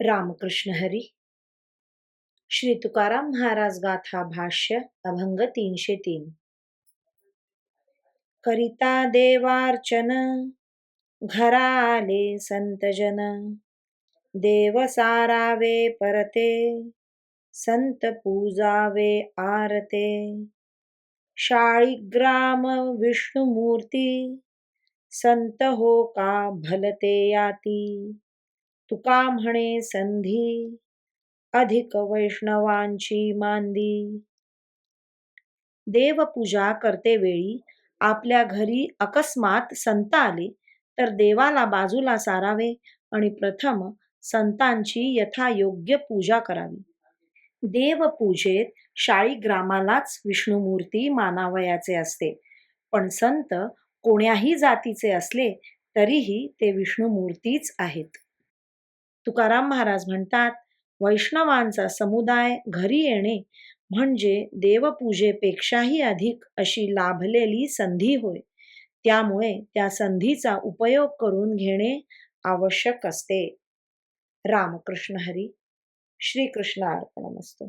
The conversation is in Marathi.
रामकृष्ण हरी। श्री तुकाराम महाराज गाथा भाष्य अभंग तीनशे तीन। करिता देवार्चन घरा आले संतजन देव सारावे परते संत पूजावे आरते। शाळीग्राम विष्णुमूर्ती संत हो का भलते याती। तुका म्हणे संधी? अधिक वैष्णवांची मांदी. देवपूजा करते वेळी आपल्या घरी अकस्मात संत आले तर देवाला बाजूला सारावे आणि प्रथम संतांची यथायोग्य पूजा करावी. देवपूजेत शाळीग्रामालाच विष्णुमूर्ती मानावयाचे असते. पण संत कोण्याही जातीचे असले तरीही ते विष्णुमूर्तीच आहेत. तुकाराम महाराज म्हणतात वैष्णवांचा समुदाय घरी येणे म्हणजे देवपूजेपेक्षाही अधिक अशी लाभलेली संधी होय. त्यामुळे त्या संधीचा उपयोग करून घेणे आवश्यक असते. रामकृष्ण हरी. श्रीकृष्ण अर्पणमस्तू